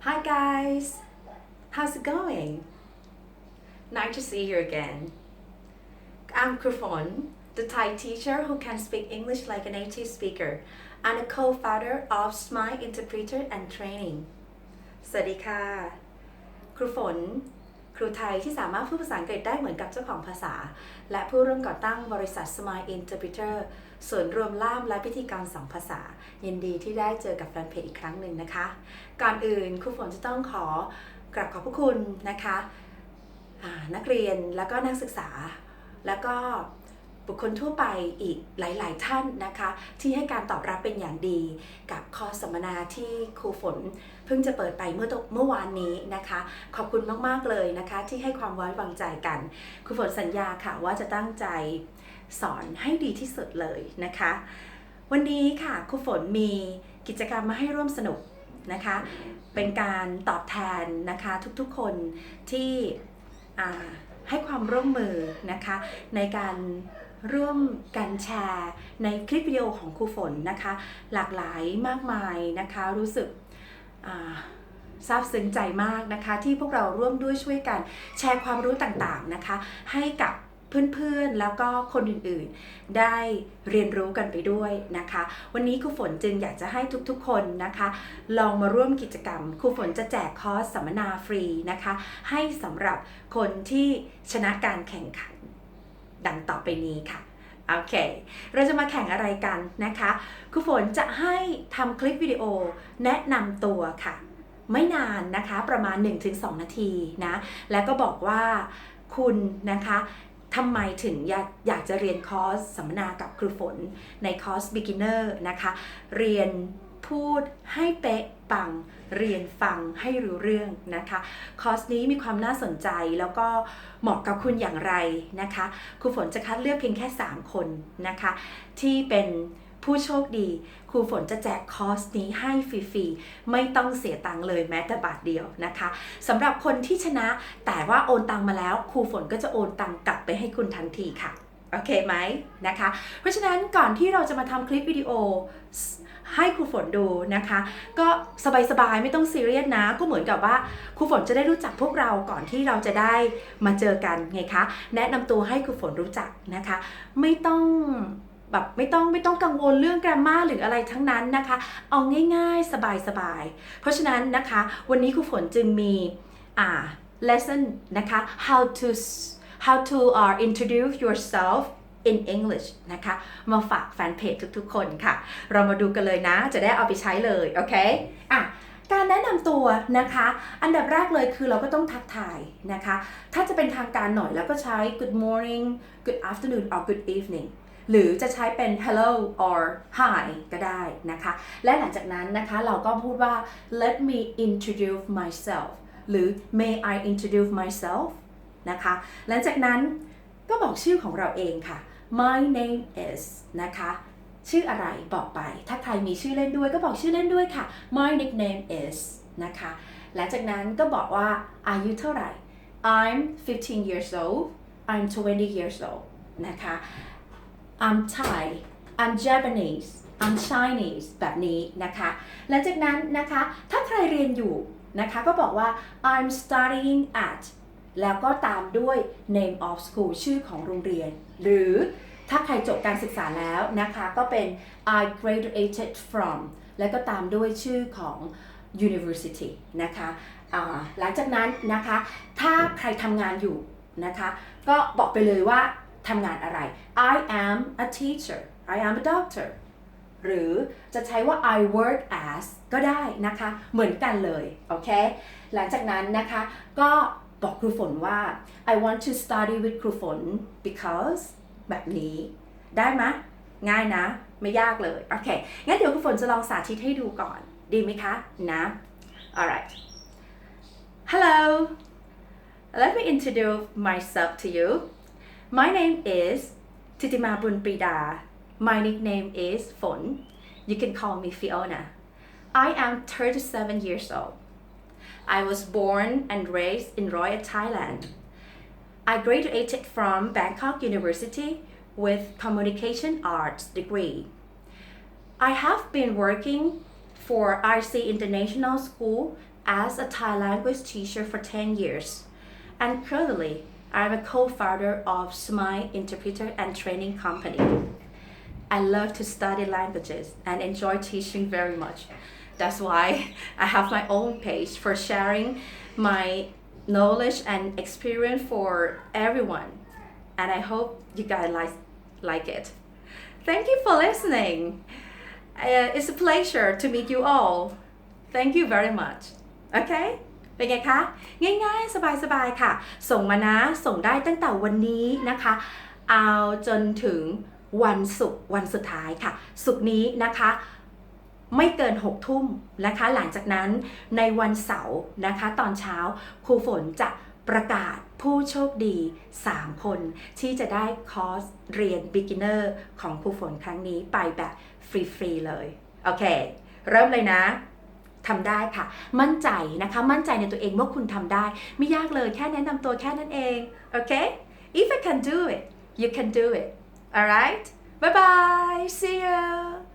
Hi guys, how's it going? Nice to see you again. I'm Krufon, the Thai teacher who can speak English like a native speaker and a co-founder of Smile Interpreter and Training. สวัสดีค่ะ ครูฝน ครูไทยที่สามารถพูดภาษาอังกฤษได้เหมือนกับเจ้าของภาษา และผู้ร่วมก่อตั้งบริษัท Smile Interpreter ส่วนรวมล่ามและพิธีกรสองภาษา ยินดีที่ได้เจอกับแฟนเพจอีกครั้งหนึ่งนะคะ ก่อนอื่นครูฝนจะต้องขอกราบขอบพระคุณนะคะ นักเรียนแล้วก็นักศึกษาแล้วก็ บุคคลทั่วไปอีกหลาย ๆ ท่านนะคะ ที่ให้การตอบรับเป็นอย่างดี กับคอสัมมนาที่ครูฝน เพิ่งจะเปิดไปเมื่อเมื่อวานนี้นะคะ ขอบคุณมาก ๆ เลยนะคะ ที่ให้ความไว้วางใจกันครูฝนสัญญาค่ะว่าจะตั้งใจสอนให้ดีที่สุดเลยนะคะ วันนี้ค่ะครูฝนมีกิจกรรมมาให้ร่วมสนุกนะคะ เป็นการตอบแทนนะคะทุกๆคนที่ให้ความร่วมมือนะคะในการ ร่วมกันแชร์ในคลิปวิดีโอของครูฝนนะคะ หลากหลายมากมายนะคะ รู้สึกซาบซึ้งใจมากนะคะ ที่พวกเราร่วมด้วยช่วยกันแชร์ความรู้ต่างๆนะคะ ให้กับเพื่อนๆ แล้วก็คนอื่นๆ ได้เรียนรู้กันไปด้วยนะคะ วันนี้ครูฝนจึงอยากจะให้ทุกๆ คนนะคะ ลองมาร่วมกิจกรรมครูฝนจะแจกคอร์สสัมมนาฟรีนะคะ ให้สำหรับคนที่ชนะการแข่งขัน ดังต่อไปนี้ค่ะโอเค เราจะมาแข่งอะไรกันนะคะครูฝนจะให้ทำคลิปวิดีโอแนะนำตัวค่ะ ไม่นานนะคะประมาณ 1-2 นาทีนะ แล้วก็บอกว่าคุณนะคะทำไมถึงอยากอยากจะเรียนคอร์สสัมมนากับครูฝนในคอร์ส beginner นะคะ เรียน พูดให้เป๊ะปังเรียนฟังให้รู้เรื่องนะคะ คอร์สนี้มีความน่าสนใจแล้วก็เหมาะกับคุณอย่างไรนะคะครูฝนจะคัดเลือกเพียงแค่ 3 คนนะคะ ที่เป็นผู้โชคดีครูฝนจะแจกคอร์สนี้ให้ฟรีๆ ไม่ต้องเสียตังค์เลยแม้แต่บาทเดียวนะคะสำหรับคนที่ชนะแต่ว่าโอนตังมาแล้วครูฝนก็จะโอนตังกลับไปให้คุณทันทีค่ะ โอเคไหมนะคะ เพราะฉะนั้นก่อนที่เราจะมาทำคลิปวิดีโอให้ครูฝนดูนะคะ ก็สบายๆ ไม่ต้องซีเรียสนะ ก็เหมือนกับว่าครูฝนจะได้รู้จักพวกเราก่อนที่เราจะได้มาเจอกันไงคะ แนะนำตัวให้ครูฝนรู้จักนะคะ ไม่ต้องแบบไม่ต้องไม่ต้องกังวลเรื่อง grammar หรืออะไรทั้งนั้นนะคะ เอาง่ายๆ สบายๆ เพราะฉะนั้นนะคะ วันนี้ครูฝนจึงมีอ่า lesson นะคะ how to how to uh, introduce yourself in English นะคะ มาฝากแฟนเพจทุกๆคนค่ะ เรามาดูกันเลยนะ จะได้เอาไปใช้เลย โอเค อะ การแนะนำตัวนะคะ อันดับแรกเลยคือเราก็ต้องทักทายนะคะ ถ้าจะเป็นทางการหน่อยแล้วก็ใช้ good morning good afternoon or good evening หรือจะใช้เป็น hello or hi ก็ได้นะคะ และหลังจากนั้นนะคะเราก็พูดว่า let me introduce myself หรือ may I introduce myself นะคะ หลังจากนั้นก็บอกชื่อของเราเองค่ะ my name is นะคะ ชื่ออะไรบอกไป ถ้าใครมีชื่อเล่นด้วยก็บอกชื่อเล่นด้วยค่ะ my nickname is นะคะ หลังจากนั้นก็บอกว่าอายุเท่าไหร่ I'm 15 years old I'm 20 years old นะคะ I'm Thai I'm Japanese I'm Chinese แบบนี้นะคะ หลังจากนั้นนะคะ ถ้าใครเรียนอยู่นะคะ ก็บอกว่า I'm studying at แล้วก็ตามด้วย name of school ชื่อของโรงเรียน หรือถ้าใครจบการศึกษาแล้วนะคะก็เป็น I graduated from แล้วก็ตามด้วยชื่อของ university นะคะหลังจากนั้นนะคะ ถ้าใครทำงานอยู่นะคะ ก็บอกไปเลยว่าทำงานอะไร I am a teacher I am a doctor หรือจะใช้ว่า I work as ก็ได้นะคะ เหมือนกันเลย โอเค หลังจากนั้นนะคะ ก็ บอกครูฝนว่า I want to study with ครูฝน because แบบนี้ ได้ไหมง่ายนะ ไม่ยากเลย โอเค งั้นเดี๋ยวครูฝนจะลองสาธิตให้ดูก่อน ดีไหมคะ นะ alright hello let me introduce myself to you my name is Titima Bunprida my nickname is Fon you can call me Fiona I am 37 years old I was born and raised in Royal Thailand I graduated from Bangkok University with Communication Arts degree. I have been working for RC International School as a Thai language teacher for 10 years. And currently, I'm a co-founder of Smile Interpreter and Training Company. I love to study languages and enjoy teaching very much. That's why I have my own page for sharing my knowledge and experience for everyone. And I hope you guys like, like it. Thank you for listening. Uh, it's a pleasure to meet you all. Thank you very much. Okay? เป็นไงคะ ง่ายๆ สบายๆ ค่ะ ส่งมานะ ส่งได้ตั้งแต่วันนี้นะคะ เอาจนถึงวันศุกร์วันสุดท้ายค่ะ ศุกร์นี้นะคะ ไม่เกิน 6 ทุ่มนะคะ หลังจากนั้นในวันเสาร์นะคะ ตอนเช้าครูฝนจะประกาศผู้โชคดี 3 คน ที่จะได้คอร์สเรียน beginner ของครูฝนครั้งนี้ไปแบบฟรี ๆ เลย โอเค เริ่มเลยนะทำได้ค่ะ มั่นใจนะคะ มั่นใจในตัวเองว่าคุณทำได้ ไม่ยากเลยแค่แนะนำตัวแค่นั้นเอง โอเค if I can do it you can do it alright bye bye see you